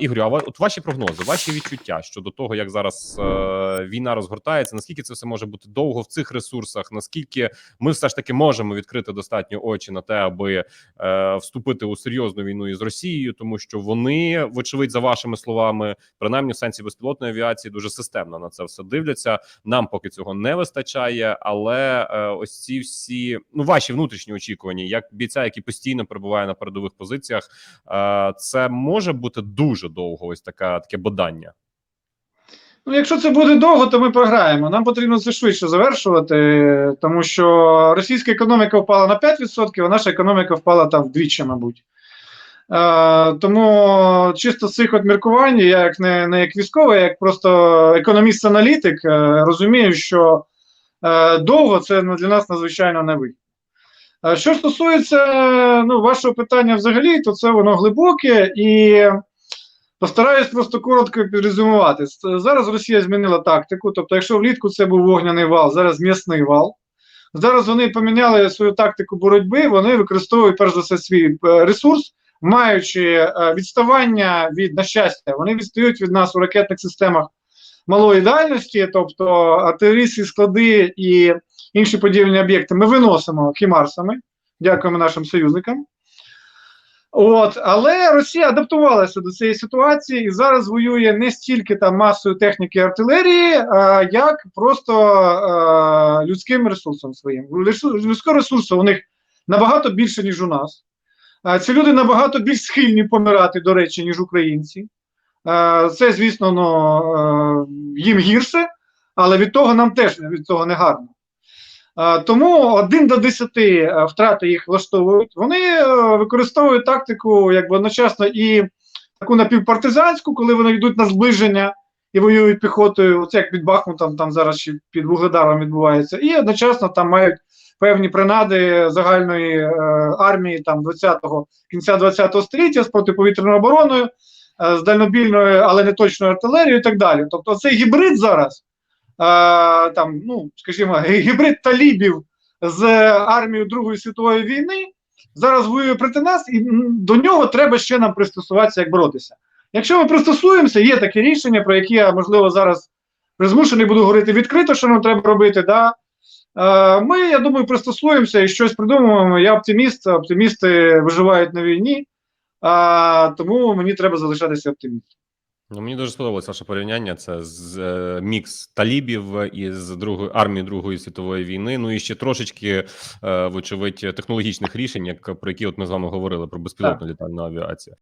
Ігорю, а от ваші прогнози, ваші відчуття щодо того, як зараз е, війна розгортається, наскільки це все може бути довго в цих ресурсах? Наскільки ми все ж таки можемо відкрити достатньо очі на те, аби е, вступити у серйозну війну із Росією, тому що вони, вочевидь, за вашими словами, принаймні в сенсі безпілотної авіації, дуже системно на це все дивляться. Нам поки цього не вистачає, але е, ось ці всі ну ваші внутрішні очікування, як бійця, який постійно перебуває на передових позиціях, е, це може бути дуже довго. Ось така таке бодання. Ну, якщо це буде довго, то ми програємо. Нам потрібно це швидше завершувати, тому що російська економіка впала на 5%, а наша економіка впала там вдвічі, мабуть. Е, тому чисто з цих от міркувань, я як не, не як військовий, а як просто економіст-аналітик, е, розумію, що е, довго це для нас надзвичайно не вигідно. Е, Що стосується ну, вашого питання взагалі, то це воно глибоке і постараюсь просто коротко підрезюмувати. Зараз Росія змінила тактику. Тобто, якщо влітку це був вогняний вал, зараз м'ясний вал. Зараз вони поміняли свою тактику боротьби, вони використовують перш за все свій е, ресурс, маючи е, відставання від на щастя, вони відстають від нас у ракетних системах малої дальності, тобто артилерійські склади і інші подібні об'єкти ми виносимо хімарсами. Дякуємо нашим союзникам. От, але Росія адаптувалася до цієї ситуації і зараз воює не стільки там масою техніки артилерії, а як просто е, людським ресурсом своїм. Людського ресурсу у них набагато більше, ніж у нас. Е, ці люди набагато більш схильні помирати, до речі, ніж українці. Е, це, звісно, ну, їм гірше, але від того нам теж від цього не гарно. Е, Тому 1 до 10 е, втрати їх влаштовують. Вони е, використовують тактику якби одночасно і таку напівпартизанську, коли вони йдуть на зближення і воюють піхотою. Це як під Бахмутом, там зараз під Вугледаром відбувається, і одночасно там мають певні принади загальної армії там 20-го, кінця 20-го століття з протиповітряною обороною, з дальнобільною, але не точною артилерією і так далі. Тобто цей гібрид зараз там, ну, скажімо, гібрид талібів з армією Другої світової війни зараз воює проти нас, і до нього треба ще нам пристосуватися, як боротися. Якщо ми пристосуємося, є такі рішення, про які я, можливо, зараз змушений буду говорити відкрито, що нам треба робити. Да? Ми, я думаю, пристосуємося і щось придумаємо. Я оптиміст, оптимісти виживають на війні, тому мені треба залишатися оптимістом. Ну, мені дуже сподобалось ваше порівняння. Це з е, мікс талібів із другої армії Другої світової війни. Ну і ще трошечки, е, вочевидь, технологічних рішень, як про які от ми з вами говорили про безпілотну літальну авіацію.